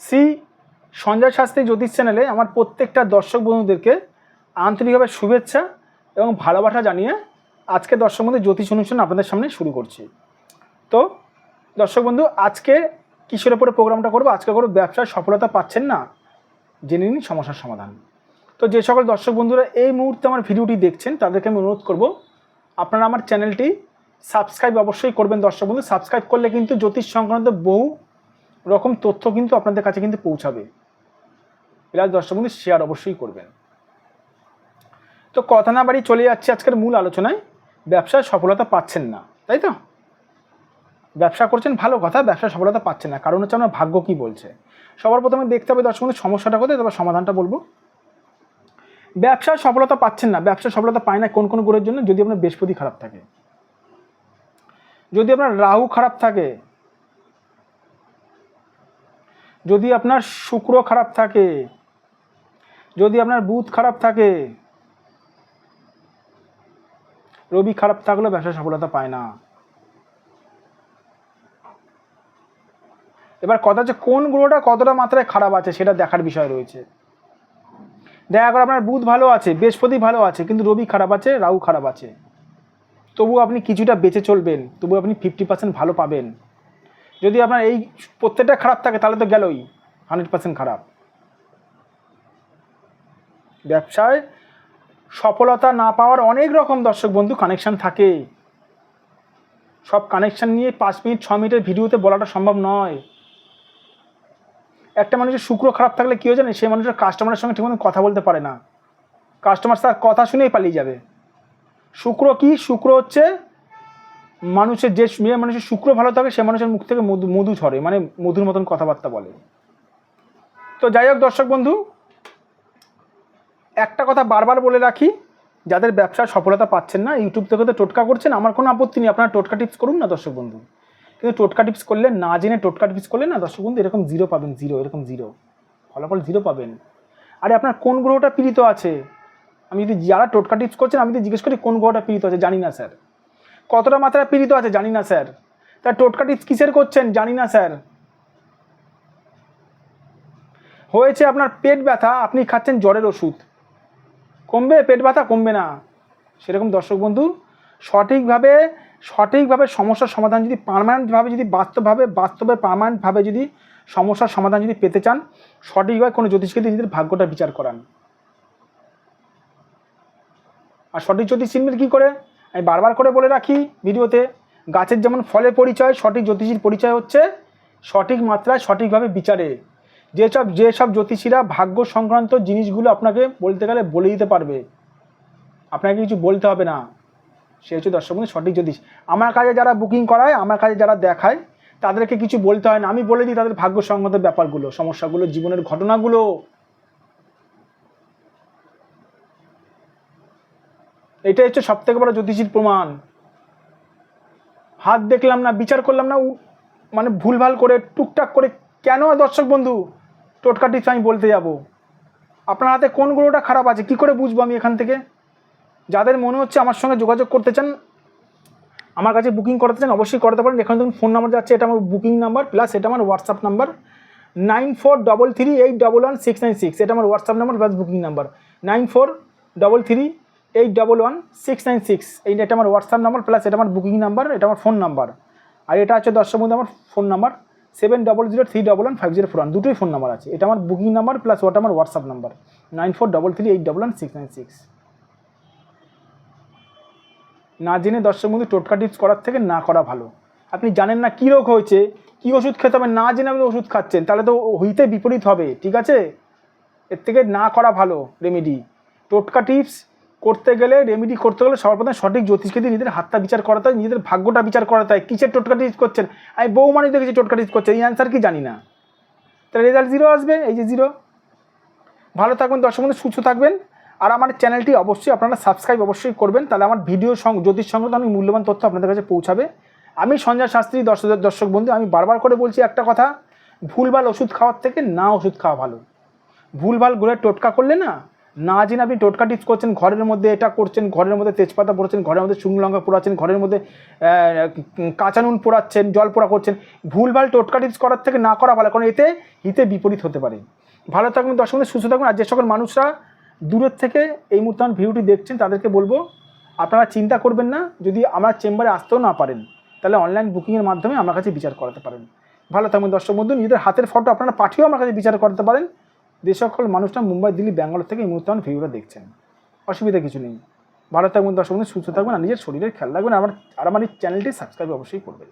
শ্রী সঞ্জয় শাস্ত্রী জ্যোতিষ চ্যানেলে আমার প্রত্যেকটা দর্শক বন্ধুদেরকে আন্তরিকভাবে শুভেচ্ছা এবং ভালোবাসা জানিয়ে আজকে দর্শক বন্ধু জ্যোতিষ অনুষ্ঠান আপনাদের সামনে শুরু করছি। তো, দর্শক বন্ধু, আজকে কিসের ওপরে প্রোগ্রামটা করব? আজকে করব ব্যবসায় সফলতা পাচ্ছেন না? জেনে নিন সমস্যার সমাধান। তো, যে সকল দর্শক বন্ধুরা এই মুহূর্তে আমার ভিডিওটি দেখছেন, তাদেরকে আমি অনুরোধ করব, আপনারা আমার চ্যানেলটি সাবস্ক্রাইব অবশ্যই করবেন দর্শক বন্ধু। সাবস্ক্রাইব করলে কিন্তু জ্যোতিষ সংক্রান্ত বহু রকম তথ্য কিন্তু আপনাদের কাছে কিন্তু পৌঁছাবে। প্লাস দর্শক বন্ধু শেয়ার অবশ্যই করবেন। তো কথা না বাড়ি চলে যাচ্ছে আজকের মূল আলোচনায়। ব্যবসায় সফলতা পাচ্ছেন না, তাই তো? ব্যবসা করছেন ভালো কথা, ব্যবসায় সফলতা পাচ্ছেন না। কারণ হচ্ছে আপনার ভাগ্য কি বলছে? সবার প্রথমে দেখতে হবে দর্শক বন্ধু সমস্যাটা কোথায়? তারপর সমাধানটা বলব। ব্যবসায় সফলতা পাচ্ছেন না। ব্যবসায় সফলতা পায় না কোন কোন গ্রহের জন্য? যদি আপনার বৃহস্পতি খারাপ থাকে। যদি আপনার রাহু খারাপ থাকে যদি আপনার শুক্র খারাপ থাকে, যদি আপনার বুধ খারাপ থাকে, রবি খারাপ থাকলেও ব্যবসা সফলতা পায় না। এবার কথা হচ্ছে, কোন গ্রহটা কতটা মাত্রায় খারাপ আছে সেটা দেখার বিষয় রয়েছে। দেখা করে আপনার বুধ ভালো আছে, বৃহস্পতি ভালো আছে, কিন্তু রবি খারাপ আছে, রাহু খারাপ আছে। তবু আপনি কিছুটা বেঁচে চলবেন তবু আপনি ফিফটি পার্সেন্ট ভালো পাবেন। যদি আপনার এই প্রত্যেকটা খারাপ থাকে, তাহলে তো গেলই। হান্ড্রেড পার্সেন্ট খারাপ। ব্যবসায় সফলতা না পাওয়ার অনেক রকম দর্শক বন্ধু কানেকশান থাকে। সব কানেকশান নিয়ে পাঁচ মিনিট, ছ মিনিটের ভিডিওতে বলাটা সম্ভব নয়। একটা মানুষের শুক্র খারাপ থাকলে কী হয়ে জানে সেই মানুষের কাস্টমারের সঙ্গে ঠিকমতো কথা বলতে পারে না। কাস্টমার তার কথা শুনেই পালিয়ে যাবে। শুক্র কি? শুক্র হচ্ছে মানুষের যে মেয়ে মানুষের শুক্র ভালো থাকে, সে মানুষের মুখ থেকে মধু মধু ঝরে মানে মধুর মতন কথাবার্তা বলে। তো যাই হোক দর্শক বন্ধু, একটা কথা বারবার বলে রাখি, যাদের ব্যবসায় সফলতা পাচ্ছেন না ইউটিউব থেকে তো টোটকা করছেন, আমার কোনো আপত্তি নেই, আপনারা টোটকা টিপস করুন না দর্শক বন্ধু। কিন্তু টোটকা টিপস করলে না জেনে টোটকা টিপস করলে না দর্শক বন্ধু এরকম জিরো পাবেন জিরো এরকম জিরো ফলাফল জিরো পাবেন। আরে আপনার কোন গ্রহটা পীড়িত আছে? আমি যদি যারা টোটকা টিপস করছেন, আমি যদি জিজ্ঞেস করি কোন গ্রহটা পীড়িত আছে, জানি না, স্যার। কতটা মাত্রায় পীড়িত আছে জানি না, স্যার। তার টোটকাটি কিসের করছেন জানি না, স্যার। হয়েছে আপনার পেট ব্যথা, আপনি খাচ্ছেন জ্বরের ওষুধ। কমবে, পেট ব্যথা কমবে না। সেরকম দর্শক বন্ধু, সঠিকভাবে সঠিকভাবে সমস্যার সমাধান যদি পারমানেন্টভাবে যদি বাস্তবভাবে, বাস্তবে পারমানেন্টভাবে যদি সমস্যার সমাধান যদি পেতে চান, সঠিকভাবে কোনো জ্যোতিষকে দিয়ে নিজেদের ভাগ্যটা বিচার করান। আর সঠিক জ্যোতিষ চিনবেন কী করে? আমি বারবার করে বলে রাখি ভিডিওতে, গাছের যেমন ফলের পরিচয়, সঠিক জ্যোতিষীর পরিচয় হচ্ছে সঠিক মাত্রায় সঠিকভাবে বিচারে। যেসব যেসব জ্যোতিষীরা ভাগ্য সংক্রান্ত জিনিসগুলো আপনাকে বলতে গেলে বলে দিতে পারবে। আপনাকে কিছু বলতে হবে না। সে হচ্ছে দর্শক সঠিক জ্যোতিষ। আমার কাছে যারা বুকিং করায়, আমার কাছে যারা দেখায়, তাদেরকে কিছু বলতে হয় না। আমি বলে দিই তাদের ভাগ্য সংক্রান্ত ব্যাপারগুলো, সমস্যাগুলো, জীবনের ঘটনাগুলো। এটাই হচ্ছে সব থেকে বড় জ্যোতিষীর প্রমাণ। হাত দেখলাম না, বিচার করলাম না মানে ভুলভাল করে, টুকটাক করে, কেন দর্শক বন্ধু? টোটকা টিপস আমি বলতে যাব। আপনার হাতে কোন গ্রহটা খারাপ আছে? কি করে বুঝব আমি এখান থেকে? যাদের মনে হচ্ছে আমার সঙ্গে যোগাযোগ করতে চান, আমার কাছে বুকিং করাতে চান, অবশ্যই করাতে পারেন। এখানে দেখুন, ফোন নাম্বার যাচ্ছে, এটা আমার বুকিং নাম্বার, প্লাস এটা আমার WhatsApp number. Nine four double three eight double one six nine six, এটা আমার WhatsApp number, plus booking number. Nine four double three eight double one six nine six এই এটা আমার হোয়াটসঅ্যাপ নাম্বার প্লাস এটা আমার booking number এটা আমার phone number আর এটা হচ্ছে দর্শক বন্ধু, আমার phone number seven double zero three double one five zero four one দুটোই ফোন নাম্বার আছে। এটা আমার বুকিং নাম্বার প্লাস ওটা আমার WhatsApp number nine four double three eight double one six nine six না জেনে দর্শক বন্ধু, টোটকা টিপস করার থেকে না করা ভালো। আপনি জানেন না কী রোগ হয়েছে, কী ওষুধ খেতে হবে, না জেনে আপনি ওষুধ খাচ্ছেন, তাহলে তো হইতে বিপরীত হবে, ঠিক আছে? এর থেকে না করা ভালো রেমেডি টোটকা টিপস করতে গেলে রেমেডি করতে গেলে সবার প্রথমে সঠিক জ্যোতিষকে দিয়ে নিজেদের হাতটা বিচার করাতে হয় নিজেদের ভাগ্যটা বিচার করাতে হয়। কিসের টোটকা টিপস করছেন? আমি বহু মানুষ দেখেছি টোটকা টিপস করছে এই অ্যান্সার কি জানি না। তাহলে রেজাল্ট জিরো আসবে, এই যে জিরো ভালো থাকবেন, দর্শক বন্ধু, সুস্থ থাকবেন। আর আমার চ্যানেলটি অবশ্যই আপনারা সাবস্ক্রাইব অবশ্যই করবেন। তাহলে আমার ভিডিও সং জ্যোতিষ সংক্রান্ত অনেক মূল্যবান তথ্য আপনাদের কাছে পৌঁছাবে। আমি সঞ্জয় শাস্ত্রী, দর্শক দর্শক বন্ধু, আমি বারবার করে বলছি একটা কথা। ভুলভাল ওষুধ খাওয়ার থেকে না ওষুধ খাওয়া ভালো। ভুলভাল ঘুরে টোটকা করলে না না জেনে আপনি টোটকা টিপস করছেন, ঘরের মধ্যে এটা করছেন, ঘরের মধ্যে তেজপাতা পোড়াচ্ছেন, ঘরের মধ্যে শুকনো লঙ্কা পোড়াচ্ছেন, ঘরের মধ্যে কাঁচা নুন পোড়াচ্ছেন, জল পোড়া করছেন, ভুলভাল টোটকা টিপস করার থেকে না করা ভালো, কারণ এতে হিতে বিপরীত হতে পারে। ভালো থাকবেন দর্শক সুস্থ থাকবেন আর যে সকল মানুষরা দূরের থেকে এই মুহূর্তে আমার ভিডিওটি দেখছেন, তাদেরকে বলব, আপনারা চিন্তা করবেন না, যদি আমার চেম্বারে আসতেও না পারেন, তাহলে অনলাইন বুকিংয়ের মাধ্যমে আমার কাছে বিচার করাতে পারেন। ভালো থাকবেন দর্শক বন্ধু, নিজেদের হাতের ফটো আপনারা পাঠিয়েও আমার কাছে বিচার করতে পারেন যে সকল মানুষরা মুম্বাই, দিল্লি, ব্যাঙ্গালোর থেকে এই মুহূর্তে আমার ভিডিওটা দেখছেন। অসুবিধা কিছু নেই। ভালো থাকবেন, দর্শক সুস্থ থাকবেন আর নিজের শরীরের খেয়াল রাখবেন। আমার, আর আমার এই চ্যানেলটি সাবস্ক্রাইব অবশ্যই করবেন।